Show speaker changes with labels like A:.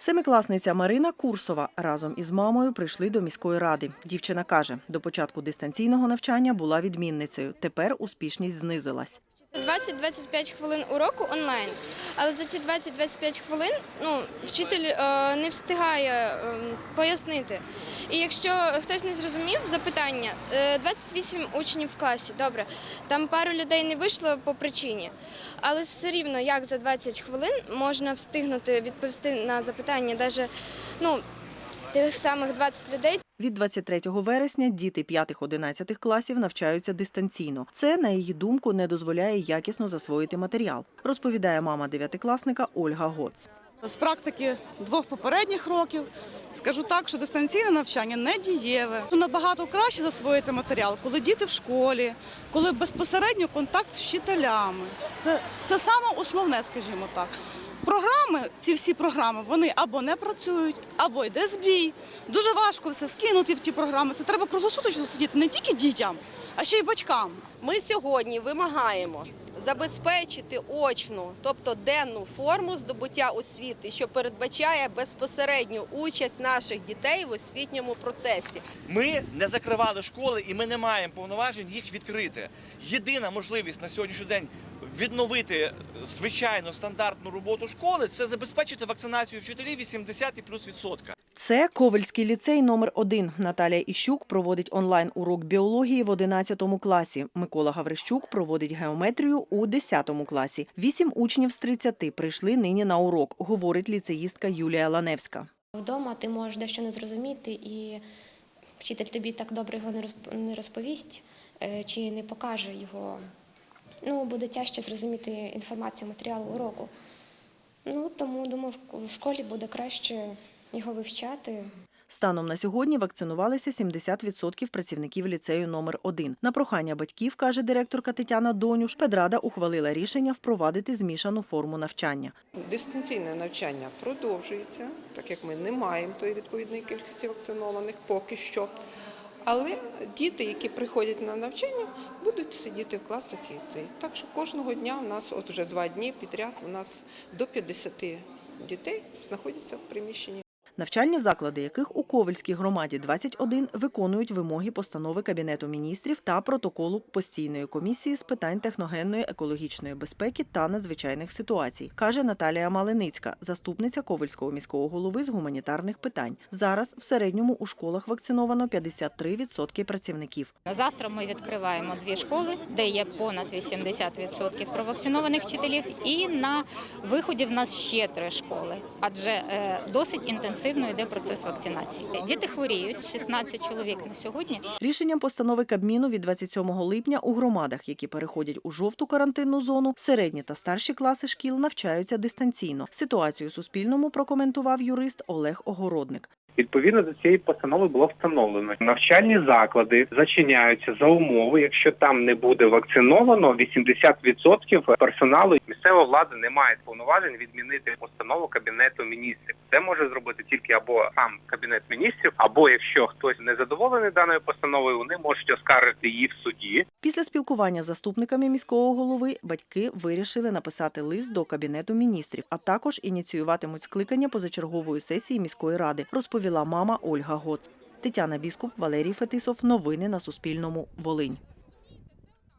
A: Семикласниця Марина Курсова разом із мамою прийшли до міської ради. Дівчина каже, до початку дистанційного навчання була відмінницею. Тепер успішність знизилась.
B: 20-25 хвилин уроку онлайн, але за ці 20-25 хвилин ну, вчитель е, не встигає е, пояснити. І якщо хтось не зрозумів запитання, е, 28 учнів в класі, добре, там пару людей не вийшло по причині, але все рівно, як за 20 хвилин можна встигнути відповісти на запитання, навіть ну, тих самих 20 людей.
A: Від 23 вересня діти 5-11 класів навчаються дистанційно. Це, на її думку, не дозволяє якісно засвоїти матеріал, розповідає мама дев'ятикласника Ольга Гоц.
C: З практики двох попередніх років скажу так, що дистанційне навчання не дієве. Набагато краще засвоїться матеріал, коли діти в школі, коли безпосередньо контакт з вчителями. Це, це саме основне, скажімо так. Програми, ці всі програми, вони або не працюють, або йде збій. Дуже важко все скинути в ті програми. Це треба круглосуточно сидіти не тільки дітям, а ще й батькам.
D: Ми сьогодні вимагаємо забезпечити очну, тобто денну форму здобуття освіти, що передбачає безпосередню участь наших дітей в освітньому процесі.
E: Ми не закривали школи і ми не маємо повноважень їх відкрити. Єдина можливість на сьогоднішній день відновити звичайну стандартну роботу школи це забезпечити вакцинацію вчителів 80 і плюс відсотка.
A: Це Ковельський ліцей номер 1 Наталія Іщук проводить онлайн урок біології в 11 класі. Микола Гаврищук проводить геометрію у 10 класі. Вісім учнів з 30 прийшли нині на урок, говорить ліцеїстка Юлія Ланевська.
F: Вдома ти можеш дещо не зрозуміти, і вчитель тобі так добре його не розповість е, чи не покаже його. Ну, буде тяжче зрозуміти інформацію матеріалу уроку. Ну, тому думаю, в школі буде краще його вивчати.
A: Станом на сьогодні вакцинувалися 70% працівників ліцею номер 1 На прохання батьків, каже директорка Тетяна Донюш, педрада ухвалила рішення впровадити змішану форму навчання.
G: Дистанційне навчання продовжується, так як ми не маємо тої відповідної кількості вакцинованих поки що. Але діти, які приходять на навчання, будуть сидіти в класах і цей. Так що кожного дня у нас, от вже два дні підряд, у нас до 50 дітей знаходяться в приміщенні.
A: Навчальні заклади, яких у Ковельській громаді 21, виконують вимоги постанови Кабінету міністрів та протоколу постійної комісії з питань техногенної екологічної безпеки та надзвичайних ситуацій, каже Наталія Малиницька, заступниця Ковельського міського голови з гуманітарних питань. Зараз в середньому у школах вакциновано 53% працівників.
H: Завтра ми відкриваємо дві школи, де є понад 80% провакцинованих вчителів, і на виході в нас ще три школи, адже е, досить інтенсивно йде процес вакцинації. Діти хворіють, 16 чоловік на сьогодні.
A: Рішенням постанови Кабміну від 27 липня у громадах, які переходять у жовту карантинну зону, середні та старші класи шкіл навчаються дистанційно. Ситуацію Суспільному прокоментував юрист Олег Огородник.
I: Відповідно до цієї постанови було встановлено, навчальні заклади зачиняються за умови, якщо там не буде вакциновано 80% персоналу. Місцева влада не має повноважень відмінити постанову кабінету міністрів. Це може зробити тільки або сам кабінет міністрів, або якщо хтось не задоволений даною постановою, вони можуть оскаржити її в суді.
A: Після спілкування з заступниками міського голови батьки вирішили написати лист до кабінету міністрів, а також ініціюватимуть скликання позачергової сесії міської ради, розповіла мама Ольга Гоц. Тетяна Біскуп, Валерій Фетисов. Новини на Суспільному. Волинь.